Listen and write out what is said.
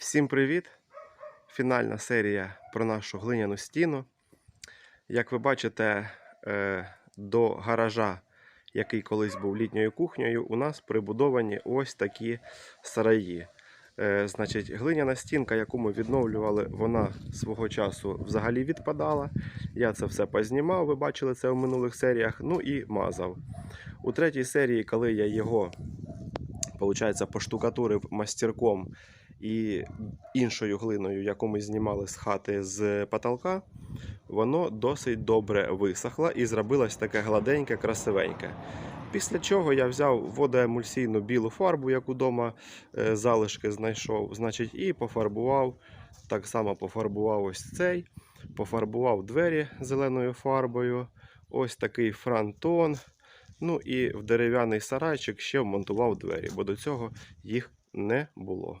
Всім привіт! Фінальна серія про нашу глиняну стіну. Як ви бачите, е, до гаража, який колись був літньою кухнею, у нас прибудовані ось такі сараї. Е, Значить, глиняна стінка, яку ми відновлювали, вона свого часу взагалі відпадала. Я це все познімав, ви бачили це в минулих серіях. Ну і мазав. У третій серії, коли я його, виходить, поштукатурив мастерком і іншою глиною, яку ми знімали з хати з потолка, воно досить добре висохло і зробилось таке гладеньке, красивеньке. Після чого я взяв водоемульсійну білу фарбу, яку вдома е, залишки знайшов, значить, і пофарбував. Так само пофарбував ось цей, пофарбував двері зеленою фарбою, ось такий фронтон. Ну і в дерев'яний сарайчик ще вмонтував двері, бо до цього їх не було.